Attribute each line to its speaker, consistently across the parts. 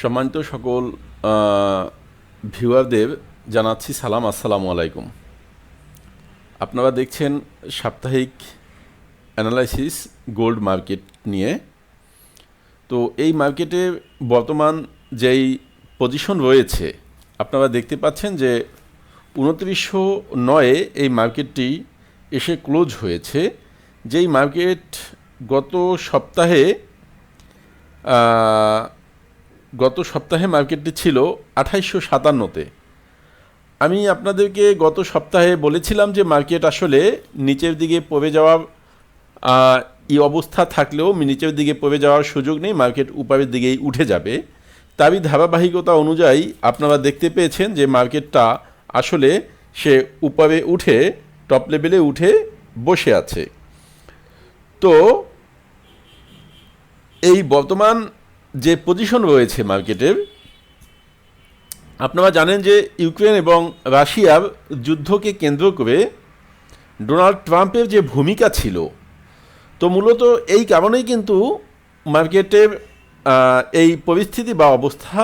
Speaker 1: সম্মানিত সকল ভিউয়ারদের জানাচ্ছি সালাম, আসসালামু আলাইকুম। আপনারা দেখছেন সাপ্তাহিক অ্যানালাইসিস গোল্ড মার্কেট নিয়ে। তো এই মার্কেটে বর্তমান যেই পজিশন রয়েছে, আপনারা দেখতে পাচ্ছেন যে উনত্রিশশো নয়ে এই মার্কেটটি এসে ক্লোজ হয়েছে। যেই মার্কেট গত সপ্তাহে গত সপ্তাহে মার্কেটটি ছিল আঠাইশশো সাতান্নতে। আমি আপনাদেরকে গত সপ্তাহে বলেছিলাম যে মার্কেট আসলে নিচের দিকে পড়ে যাওয়ার আহ, এই অবস্থা থাকলেও নিচের দিকে পড়ে যাওয়ার সুযোগ নেই মার্কেট উপরের দিকেই উঠে যাবে। তারই ধারাবাহিকতা অনুযায়ী আপনারা দেখতে পেয়েছেন যে মার্কেটটা আসলে সে উপরে উঠে টপ লেভেলে উঠে বসে আছে। তো এই বর্তমান যে পজিশন রয়েছে মার্কেটের আপনারা জানেন যে ইউক্রেন এবং রাশিয়ার যুদ্ধকে কেন্দ্র করে ডোনাল্ড ট্রাম্পের যে ভূমিকা ছিল, তো মূলত এই কারণেই কিন্তু মার্কেটের এই পরিস্থিতি বা অবস্থা,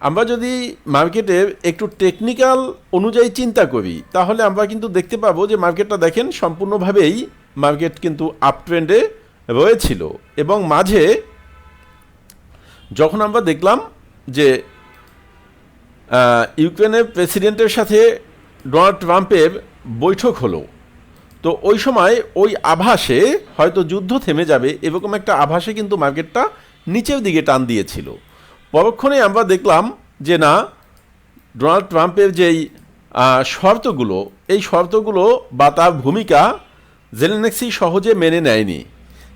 Speaker 1: আমরা যদি মার্কেটের একটু টেকনিক্যাল অনুযায়ী চিন্তা করি, তাহলে আমরা কিন্তু দেখতে পাবো যে মার্কেটটা দেখেন সম্পূর্ণভাবেই মার্কেট কিন্তু আপ ট্রেন্ডে রয়েছিল এবং মাঝে যখন আমরা দেখলাম যে ইউক্রেনের প্রেসিডেন্টের সাথে ডোনাল্ড ট্রাম্পের বৈঠক হলো, তো ওই সময় ওই আভাসে হয়তো যুদ্ধ থেমে যাবে এরকম একটা আভাসে কিন্তু মার্কেটটা নিচের দিকে টান দিয়েছিল। পরক্ষণে আমরা দেখলাম যে না, ডোনাল্ড ট্রাম্পের যেই শর্তগুলো, এই শর্তগুলো বা তার ভূমিকা জেলেনেক্সি সহজে মেনে নেয়নি।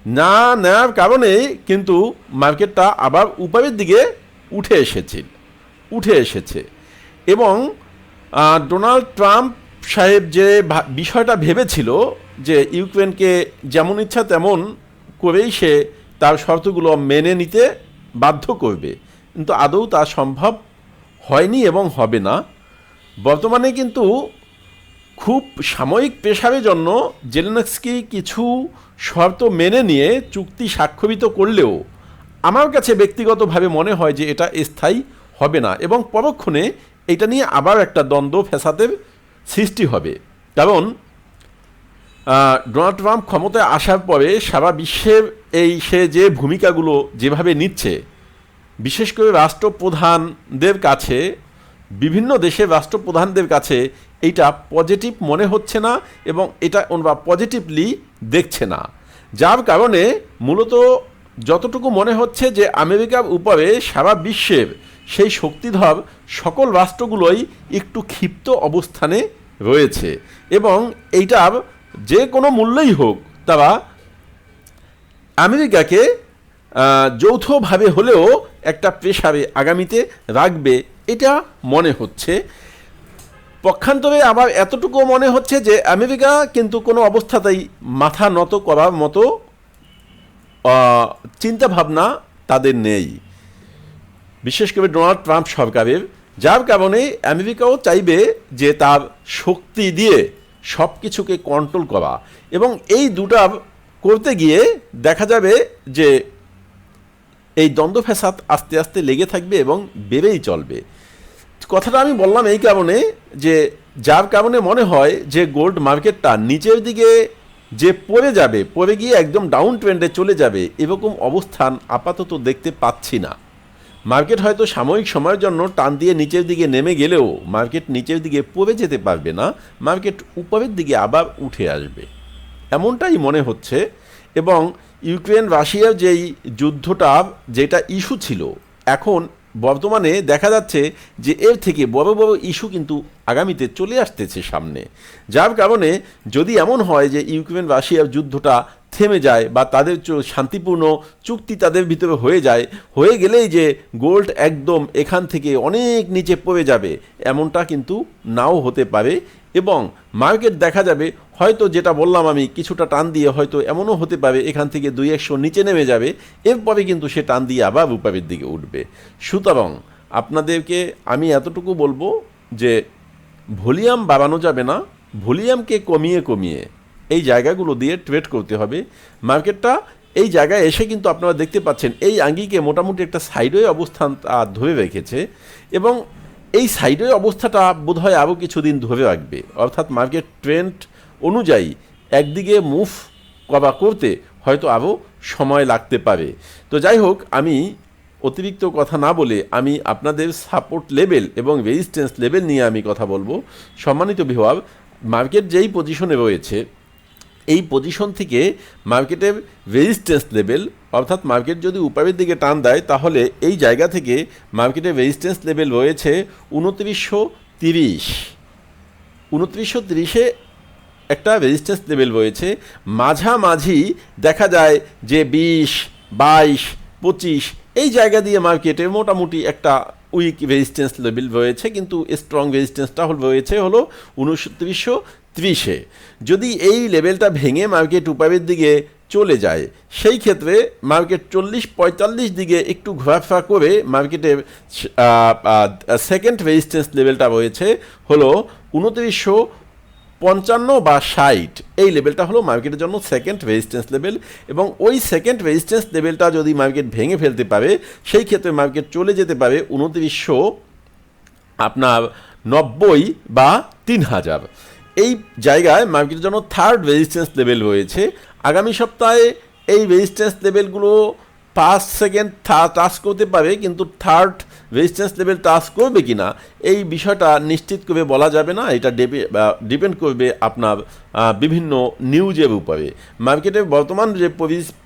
Speaker 1: না নেওয়ার কারণে কিন্তু মার্কেটটা আবার উপরের দিকে উঠে এসেছে উঠে এসেছে। এবং ডোনাল্ড ট্রাম্প সাহেব যে বিষয়টা ভেবেছিল যে ইউক্রেনকে যেমন ইচ্ছা তেমন করেই সে তার শর্তগুলো মেনে নিতে বাধ্য করবে। কিন্তু আদৌ তা সম্ভব হয়নি এবং হবে না। বর্তমানে কিন্তু খুব সাময়িক প্রেশারের জন্য জেলেনস্কি কিছু শর্ত মেনে নিয়ে চুক্তি স্বাক্ষরিত করলেও আমার কাছে ব্যক্তিগতভাবে মনে হয় যে এটা স্থায়ী হবে না এবং পরক্ষণে এটা নিয়ে আবার একটা দ্বন্দ্ব ফ্যাসাদের সৃষ্টি হবে। কারণ ডোনাল্ড ট্রাম্প ক্ষমতায় আসার পরে সারা বিশ্বের এই সে যে ভূমিকাগুলো যেভাবে নিচ্ছে, বিশেষ করে রাষ্ট্রপ্রধানদের কাছে, বিভিন্ন দেশের রাষ্ট্রপ্রধানদের কাছে এইটা পজিটিভ মনে হচ্ছে না এবং এটা ওরা পজিটিভলি দেখছে না। যার কারণে মূলত যতটুকু মনে হচ্ছে যে আমেরিকার উপরে সারা বিশ্বের সেই শক্তিধর সকল রাষ্ট্রগুলোই একটু ক্ষিপ্ত অবস্থানে রয়েছে এবং এইটার যে কোনো মূল্যই হোক তারা আমেরিকাকে যৌথভাবে হলেও একটা প্রেসারে আগামীতে রাখবে, এটা মনে হচ্ছে। পক্ষান্তরে আমার এতটুকু মনে হচ্ছে যে আমেরিকা কিন্তু কোনো অবস্থাতেই মাথা নত করার মতো চিন্তাভাবনা তাদের নেই। বিশেষ করে ডোনাল্ড ট্রাম্প সরকারের, যার কারণে আমেরিকাও চাইবে যে তার শক্তি দিয়ে সব কিছুকে কন্ট্রোল করা। এবং এই দুটা করতে গিয়ে দেখা যাবে যে এই দ্বন্দ্ব ফ্যাসাদ আস্তে আস্তে লেগে থাকবে এবং বেড়েই চলবে। কথাটা আমি বললাম এই কারণে যে যার কারণে মনে হয় যে গোল্ড মার্কেটটা নিচের দিকে যে পড়ে যাবে, পড়ে গিয়ে একদম ডাউন ট্রেন্ডে চলে যাবে, এরকম অবস্থান আপাতত দেখতে পাচ্ছি না। মার্কেট হয়তো সাময়িক সময়ের জন্য টান দিয়ে নিচের দিকে নেমে গেলেও মার্কেট নিচের দিকে পড়ে যেতে পারবে না মার্কেট উপরের দিকে আবার উঠে আসবে। এমনটাই মনে হচ্ছে এবং ইউক্রেন রাশিয়ার যেই যুদ্ধটা, যেটা ইস্যু ছিল, এখন বর্তমানে দেখা যাচ্ছে যে এর থেকে বড় বড় ইস্যু কিন্তু আগামীতে চলে আসতেছে সামনে। যার কারণে যদি এমন হয় যে ইউক্রেন রাশিয়ার যুদ্ধটা থেমে যায় বা তাদের শান্তিপূর্ণ চুক্তি তাদের ভিতরে হয়ে যায়, হয়ে গেলেই যে গোল্ড একদম এখান থেকে অনেক নিচে পড়ে যাবে, এমনটা কিন্তু নাও হতে পারে এবং মার্কেট দেখা যাবে হয়তো যেটা বললাম আমি, কিছুটা টান দিয়ে হয়তো এমনও হতে পারে এখান থেকে দুই একশো নিচে নেমে যাবে, এরপরে কিন্তু সে টান দিয়ে আবার উপরের দিকে উঠবে। সুতরাং আপনাদেরকে আমি এতটুকু বলব যে ভলিউম বাড়ানো যাবে না ভলিউমকে কমিয়ে কমিয়ে এই জায়গাগুলো দিয়ে ট্রেড করতে হবে। মার্কেটটা এই জায়গায় এসে কিন্তু আপনারা দেখতে পাচ্ছেন, এই আঙ্গিকে মোটামুটি একটা সাইডওয়ে অবস্থান ধরে রেখেছে এবং এই সাইডওয়ে অবস্থাটা বোধহয় আরও কিছুদিন ধরে রাখবে। অর্থাৎ মার্কেট ট্রেন্ড অনুযায়ী একদিকে মুভ কবা করতে হয়তো আরও সময় লাগতে পারে। তো যাই হোক, আমি অতিরিক্ত কথা না বলে আমি আপনাদের সাপোর্ট লেভেল এবং রেজিস্ট্যান্স লেভেল নিয়ে আমি কথা বলব। সম্মানিত বিভাগ মার্কেট যেই পজিশনে রয়েছে, এই পজিশন থেকে মার্কেটের রেজিস্ট্যান্স লেভেল অর্থাৎ মার্কেট যদি উপরের দিকে টান দেয়, তাহলে এই জায়গা থেকে মার্কেটের রেজিস্ট্যান্স লেভেল রয়েছে উনত্রিশশো তিরিশ। উনত্রিশশো তিরিশে একটা রেজিস্ট্যান্স লেভেল রয়েছে মাঝামাঝি দেখা যায় যে বিশ, বাইশ, পঁচিশ, এই জায়গা দিয়ে মার্কেটে মোটামুটি একটা উইক রেজিস্ট্যান্স লেভেল রয়েছে কিন্তু স্ট্রং রেজিস্ট্যান্সটা হল রয়েছে হলো উনসত্রিশশো ত্রিশে। যদি এই লেভেলটা ভেঙে মার্কেট উপরের দিকে চলে যায়, সেই ক্ষেত্রে মার্কেট চল্লিশ পঁয়তাল্লিশ দিকে একটু ঘোরাফেরা করে মার্কেটের সেকেন্ড রেজিস্ট্যান্স লেভেলটা রয়েছে হলো উনত্রিশশো পঞ্চান্ন বা ষাট, এই লেভেলটা হলো মার্কেটের জন্য সেকেন্ড রেজিস্ট্যান্স লেভেল এবং ওই সেকেন্ড রেজিস্ট্যান্স লেভেলটা যদি মার্কেট ভেঙে ফেলতে পারে, সেই ক্ষেত্রে মার্কেট চলে যেতে পারে উনত্রিশশো আপনার নব্বই বা তিন হাজার। এই জায়গায় মার্কেটের জন্য থার্ড রেজিস্ট্যান্স লেভেল রয়েছে আগামী সপ্তাহে এই রেজিস্ট্যান্স লেভেলগুলো পাঁচ সেকেন্ড টাচ করতে পারে, কিন্তু থার্ড রেজিস্ট্যান্স লেভেল টাচ করবে কি না এই বিষয়টা নিশ্চিত করে বলা যাবে না, এটা ডিপেন্ড করবে আপনার বিভিন্ন নিউজের উপরে। মার্কেটের বর্তমান যে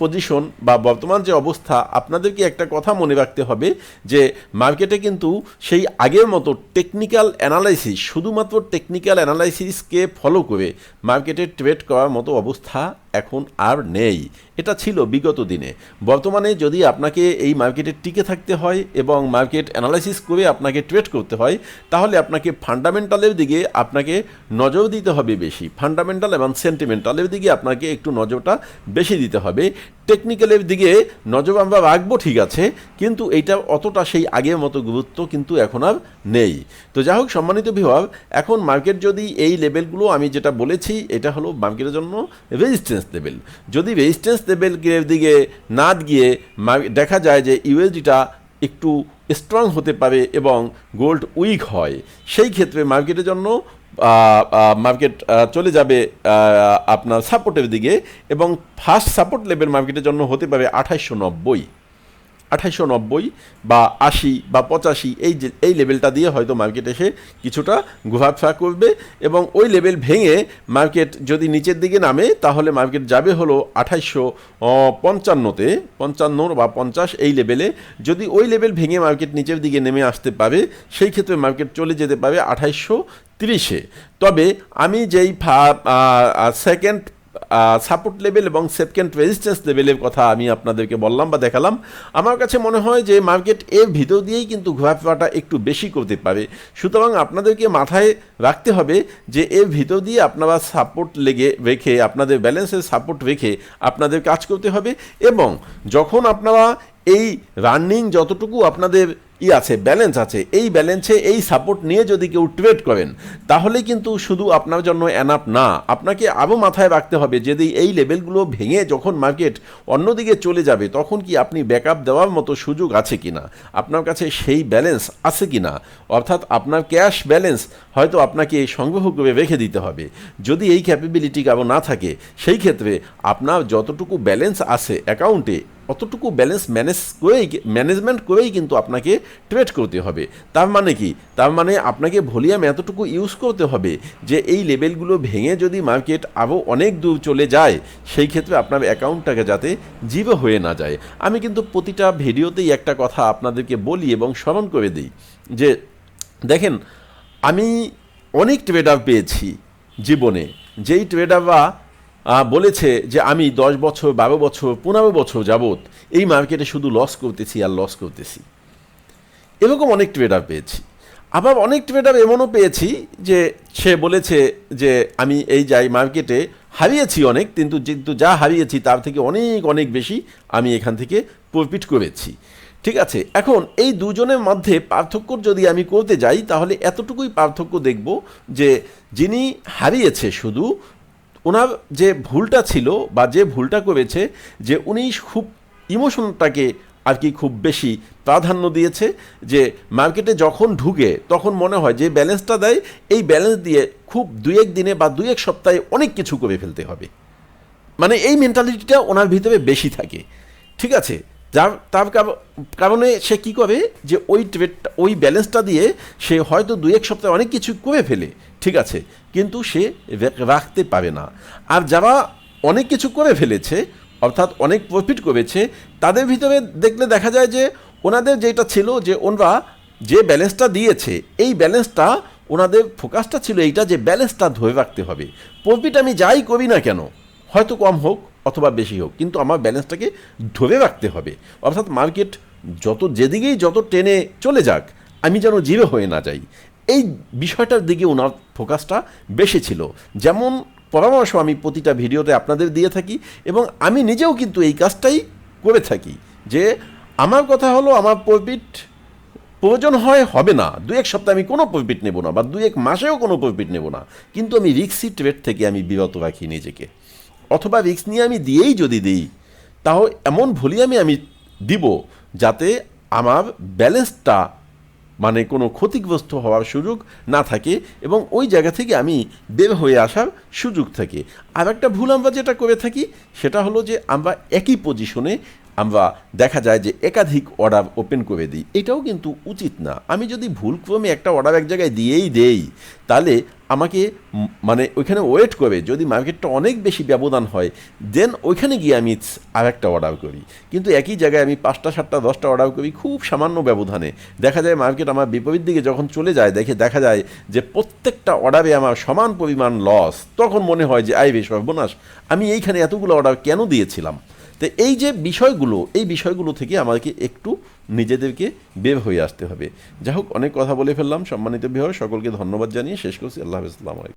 Speaker 1: পজিশন বা বর্তমান যে অবস্থা, আপনাদেরকে একটা কথা মনে রাখতে হবে যে মার্কেটে কিন্তু সেই আগের মতো টেকনিক্যাল অ্যানালাইসিস শুধুমাত্র টেকনিক্যাল অ্যানালাইসিসকে ফলো করে মার্কেটে ট্রেড করার মতো অবস্থা এখন আর নেই। এটা ছিল বিগত দিনে। বর্তমানে যদি আপনাকে এই মার্কেটে টিকে থাকতে হয় এবং মার্কেট অ্যানালাইসিস করে আপনাকে ট্রেড করতে হয় তাহলে আপনাকে ফান্ডামেন্টালের দিকে আপনাকে নজর দিতে হবে বেশি। ফান্ডামেন্টাল এবং সেন্টিমেন্টালের দিকে আপনাকে একটু নজরটা বেশি দিতে হবে। টেকনিক্যালের দিকে নজর আমরা রাখব ঠিক আছে, কিন্তু এইটা অতটা সেই আগের মতো গুরুত্ব কিন্তু এখন আর নেই। তো যাই হোক, সম্মানিত বিভাগ এখন মার্কেট যদি এই লেভেলগুলো আমি যেটা বলেছি, এটা হলো মার্কেটের জন্য রেজিস্ট্যান্স লেভেল যদি রেজিস্ট্যান্স লেভেলের দিকে না গিয়ে দেখা যায় যে ইউএসডিটা একটু স্ট্রং হতে পারে এবং গোল্ড উইক হয়। সেই ক্ষেত্রে মার্কেটের জন্য মার্কেট চলে যাবে আপনার সাপোর্টের দিকে এবং ফার্স্ট সাপোর্ট লেভেল মার্কেটের জন্য হতে পারে আঠাশশো নব্বই। আঠাইশশো নব্বই বা আশি বা পঁচাশি, এই যে, এই লেভেলটা দিয়ে হয়তো মার্কেট এসে কিছুটা ঘোরাফেরা করবে এবং ওই লেভেল ভেঙে মার্কেট যদি নিচের দিকে নামে, তাহলে মার্কেট যাবে হলো আঠাইশশো পঞ্চান্নতে পঞ্চান্ন বা পঞ্চাশ এই লেভেলে। যদি ওই লেভেল ভেঙে মার্কেট নিচের দিকে নেমে আসতে পারে, সেই ক্ষেত্রে মার্কেট চলে যেতে পারে আঠাইশশো তিরিশে। তবে আমি যেই ফা সেকেন্ড সাপোর্ট লেভেল এবং সেকেন্ড রেজিস্ট্যান্স লেভেলের কথা আমি আপনাদেরকে বললাম বা দেখালাম। আমার কাছে মনে হয় যে মার্কেট এর ভিতর দিয়েই কিন্তু ঘোরাফেরাটা একটু বেশি করতে পারে। সুতরাং আপনাদেরকে মাথায় রাখতে হবে যে এর ভিতর দিয়ে আপনারা সাপোর্ট লেগে রেখে, আপনাদের ব্যালেন্সের সাপোর্ট রেখে আপনাদের কাজ করতে হবে এবং যখন আপনারা এই রানিং যতটুকু আপনাদের ই আছে ব্যালেন্স আছে। এই ব্যালেন্সে এই সাপোর্ট নিয়ে যদি কেউ ট্রেড করেন, তাহলে কিন্তু শুধু আপনার জন্য অ্যানাপ না, আপনাকে আরও মাথায় রাখতে হবে যদি এই লেভেলগুলো ভেঙে যখন মার্কেট অন্যদিকে চলে যাবে, তখন কি আপনি ব্যাকআপ দেওয়ার মতো সুযোগ আছে কি না আপনার কাছে সেই ব্যালেন্স আছে কি না অর্থাৎ আপনার ক্যাশ ব্যালেন্স হয়তো আপনাকে সংগ্রহ করে রেখে দিতে হবে। যদি এই ক্যাপাবিলিটি কারও না থাকে, সেই ক্ষেত্রে আপনার যতটুকু ব্যালেন্স আছে অ্যাকাউন্টে অতটুকু ব্যালেন্স ম্যানেজ করেই ম্যানেজমেন্ট করেই কিন্তু আপনাকে ট্রেড করতে হবে। তার মানে কি? তার মানে আপনাকে ভলিউম এতটুকু ইউজ করতে হবে যে এই লেভেলগুলো ভেঙে যদি মার্কেট আরও অনেক দূর চলে যায়, সেই ক্ষেত্রে আপনার অ্যাকাউন্টটাকে যাতে জিরো হয়ে না যায়। আমি কিন্তু প্রতিটা ভিডিওতেই একটা কথা আপনাদেরকে বলি এবং স্মরণ করে দিই যে, দেখেন, আমি অনেক ট্রেডার পেয়েছি জীবনে। যেই ট্রেডাররা বলেছে যে আমি দশ বছর, বারো বছর, পনেরো বছর যাবত এই মার্কেটে শুধু লস করতেছি আর লস করতেছি। এরকম অনেক ট্রেডার পেয়েছি। আবার অনেক ট্রেডার এমনও পেয়েছি যে সে বলেছে যে আমি এই যাই মার্কেটে হারিয়েছি অনেক, কিন্তু কিন্তু যা হারিয়েছি তার থেকে অনেক অনেক বেশি আমি এখান থেকে প্রফিট করেছি। ঠিক আছে, এখন এই দুজনের মধ্যে পার্থক্য যদি আমি করতে যাই, তাহলে এতটুকুই পার্থক্য দেখব যে যিনি হারিয়েছে শুধু ওনার যে ভুলটা ছিল বা যে ভুলটা করেছে, যে উনি খুব ইমোশনটাকে আর কি খুব বেশি প্রাধান্য দিয়েছে, যে মার্কেটে যখন ঢুকে তখন মনে হয় যে ব্যালেন্সটা দেয়, এই ব্যালেন্স দিয়ে খুব দুই এক দিনে বা দুই এক সপ্তাহে অনেক কিছু করে ফেলতে হবে। মানে এই মেন্টালিটিটা ওনার ভিতরে বেশি থাকে। ঠিক আছে? যার, তার কার- কারণে সে কি করে যে ওই ট্রেডটা ওই ব্যালেন্সটা দিয়ে সে হয়তো দুই এক সপ্তাহে অনেক কিছু করে ফেলে, ঠিক আছে? কিন্তু সে রাখতে পারে না। আর যারা অনেক কিছু করে ফেলেছে, অর্থাৎ অনেক প্রফিট করেছে, তাদের ভিতরে দেখলে দেখা যায় যে ওনাদের যেটা ছিল যে ওনারা যে ব্যালেন্সটা দিয়েছে, এই ব্যালেন্সটা ওনাদের ফোকাসটা ছিল এইটা যে ব্যালেন্সটা ধরে রাখতে হবে। প্রফিট আমি যাই করি না কেন, হয়তো কম হোক অথবা বেশি হোক, কিন্তু আমার ব্যালেন্সটাকে ধরে রাখতে হবে। অর্থাৎ মার্কেট যত যেদিকেই যত টেনে চলে যাক, আমি যেন জিরো হয়ে না যাই। এই বিষয়টার দিকে ওনার ফোকাসটা বেশি ছিল। যেমন পরামর্শ আমি প্রতিটা ভিডিওতে আপনাদের দিয়ে থাকি এবং আমি নিজেও কিন্তু এই কাজটাই করে থাকি যে আমার কথা হলো আমার প্রফিট প্রয়োজন হয় হবে না। দু এক সপ্তাহে আমি কোনো প্রফিট নেব না বা দু এক মাসেও কোনো প্রফিট নেব না। কিন্তু আমি রিক্সি ট্রেড থেকে আমি বিরত রাখি নিজেকে। অথবা রিক্স নিয়ে আমি দিয়েই যদি দিই তাও এমন ভুলই আমি আমি দিব যাতে আমার ব্যালেন্সটা মানে কোনো ক্ষতিগ্রস্ত হওয়ার সুযোগ না থাকে এবং ওই জায়গা থেকে আমি বের হয়ে আসার সুযোগ থাকে। আর একটা ভুল আমরা যেটা করে থাকি, সেটা হলো যে আমরা একই পজিশনে আমরা দেখা যায় যে একাধিক অর্ডার ওপেন করে দিই। এটাও কিন্তু উচিত না। আমি যদি ভুলক্রমে একটা অর্ডার এক জায়গায় দিয়েই দেই, তাহলে আমাকে মানে ওইখানে ওয়েট করে, যদি মার্কেটটা অনেক বেশি ব্যবধান হয় দেন ওইখানে গিয়ে আমি আর একটা অর্ডার করি। কিন্তু একই জায়গায় আমি পাঁচটা, সাতটা, দশটা অর্ডার করি খুব সামান্য ব্যবধানে। দেখা যায় মার্কেট আমার বিপরীত দিকে যখন চলে যায়, দেখে, দেখা যায় যে প্রত্যেকটা অর্ডারে আমার সমান পরিমাণ লস তখন মনে হয় যে আই বেশ সর্বনাশ। আমি এইখানে এতগুলো অর্ডার কেন দিয়েছিলাম? তো এই যে বিষয়গুলো, এই বিষয়গুলো থেকে আমাদেরকে একটু নিজেদেরকে বের হয়ে আসতে হবে। যাই হোক, অনেক কথা বলে ফেললাম। সম্মানিত বিহার সকলকে ধন্যবাদ জানিয়ে শেষ করছি। আল্লাহ হাফিজ